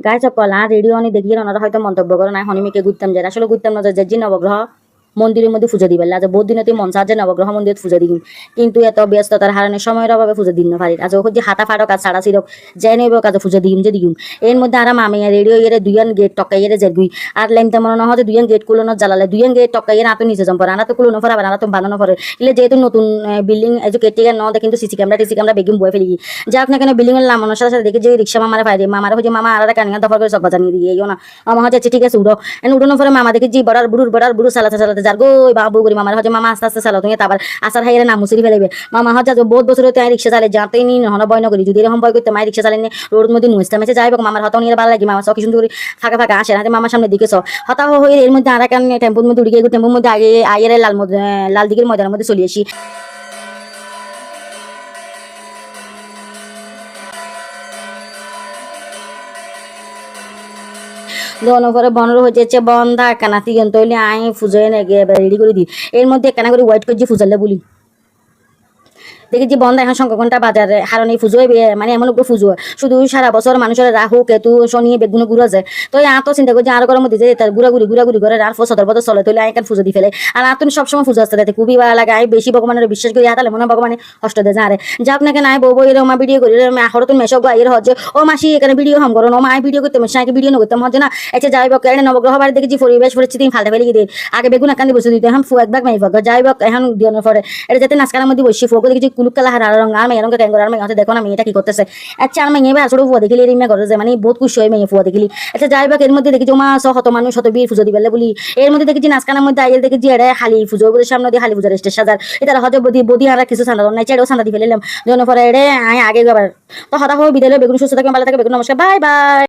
গায়ে সকল রেডিও অনেক দেখি ওনারা হয়তো মন্তব্য করে না হনিমিকে ঘুরতাম যে, আসলে ঘুরতাম না যে নবগ্রহ মন্দিরের মধ্যে পুজো দিবেন। আজ বহুত দিনে তুই মন সাজে নবগ্রহ মন্দিরে পুজো দিবি কিন্তু এত ব্যস্ততার হারানে সময়ের অভাবে পুজো দিন না পারি আজ ওখানে যে হাতা ফাটক আর সাড়া সিরক যাই নইব কাজে পুজো দিম যে দিম। এর মধ্যে আর মামি রেডিও ইয়ে দুইয়ান গেট টকাই ইয়ে যে গুই আর লাইন তেমন না হয় যে দুইয়ান গেট কুলোনো জ্বালালে, দুইয়ান গেট টকাই ইয়ে আতো নিচে জম্পর। আনা তো কুলোনো ফরে আবার আনা তো বানানো ফরে ইলে যেহেতু নতুন বিল্ডিং, এই যে কেটিকে ন দেখে কিন্তু সিসি ক্যামেরা, টিসি ক্যামেরা বেগিম বয়ে ফেলি যাক না কেন, বিল্ডিং এর নামানোর সাথে সাথে দেখি যে রিক্সা মামারা পাই মামারা হচ্ছে মামা আর কানিয়া দফা করে সব জানিয়ে দিয়ে না মামা হচ্ছে ঠিক আছে, উড়ো। এন উড়োনো পরে মামা দেখি জি বড়ার বুড়ুর, বড়ার বুড়ু চালাতে চালাতে যার গো বাবু করি মামার হচ্ছে মামা আস্তে আস্তে চালাও তুমি তারপর আসার হাইরে নাম মুসিরি ফেলাইবে মামা হচ্ছে বহুত বছর তাই রিক্সা চালে যাতে নি নহন বয় নকরি যদি এরকম বয় করতে মাই রিক্সা চালিয়ে রোড মধ্যে নুয়েস্তা মেসে যাইব মামার হাতে নিয়ে ভালো লাগে, মামা সব কিছু ফাঁকা ফাঁকা আসে না মামার সামনে দিকে সব হতাহ হয়ে এর মধ্যে আর কারণে টেম্পুর মধ্যে উড়ে গিয়ে টেম্পুর মধ্যে আগে আইয়ের লাল লাল দিকের ময়দানের মধ্যে চলে আসি দোনো করে বনর হয়েছে বন্ধা কানা তিগেন তৈলে আই ফুজোয় এবার রেডি করে দিই এর মধ্যে কানা করে হোয়াইট করে ফুজালে বলি। দেখি যে বন্ধ এখন ঘণ্টা বাজারে হারণে পুজো মানে এমন উপরে পুজো শুধু সারা বছর মানুষের রাহু কেতু, শনি, বেগুন ঘুরা যায় তো এই আতো চিন্তা করছি আর গরম দিতে তার ঘুরা ঘুরি ঘুরা ঘুরি করে আর সদর বছর চলে। তুলে আইকান পুজো দি ফেলে। আর আতুন সবসময় পুজো আসতে দেখতে খুবই ভালো লাগে আমি বেশি ভগবানের বিশ্বাস করি হাতালে মনে হয় ভগবানে কষ্ট দেয় যারে যা আপনাকে নাই বউ বই মা ভিডিও করি আহর তুমি মেসব গাইয়ের হচ্ছে ও মাসি এখানে ভিডিও হম করো ও মা ভিডিও করতে মেশে আগে ভিডিও করতাম হচ্ছে না। এসে যাই বক এখানে নবগ্রহ বাড়ি দেখেছি পরিবেশ পরিস্থিতি ফালতে ফেলে গিয়ে আগে বেগুন একান্দি বসে দিতে এখন ফু একবার মাই যাই বক, এখন দিনের পরে এটা যাতে নাচকার মধ্যে বসি ফোক দেখেছি কুলুক কালা হারা রঙ আর মেয়েরঙ্গে ক্যাঙ্গর আর মেয়ে দেখো না মেয়েটা কি করতেছে আচ্ছা আর মেয়ে আসলে ফুয়া দেখিলি মেয়ে যে মানে বহুত খুশি হয় মেয়ে ফুয়া দেখিলি। আচ্ছা যাই বাক এর মধ্যে দেখেছি মা শত মানুষ শত বীর পুজো দিবে বলি। এর মধ্যে দেখেছি নাচকানের মধ্যে আইয়ের দেখেছি এটা হালি পুজো বলে সামনে দিয়ে হালি পুজোর স্টেজ সাজার এটা হয়তো বদি বদি আর কিছু সান্দা নাই চেড়েও সান্দা দিয়ে ফেলিলাম যখন পরে আয় আগে যাবার তো হঠাৎ বিদ্যালয় বেগুন সুস্থ থাকে ভালো থাকে বেগুন নমস্কার বাই বাই।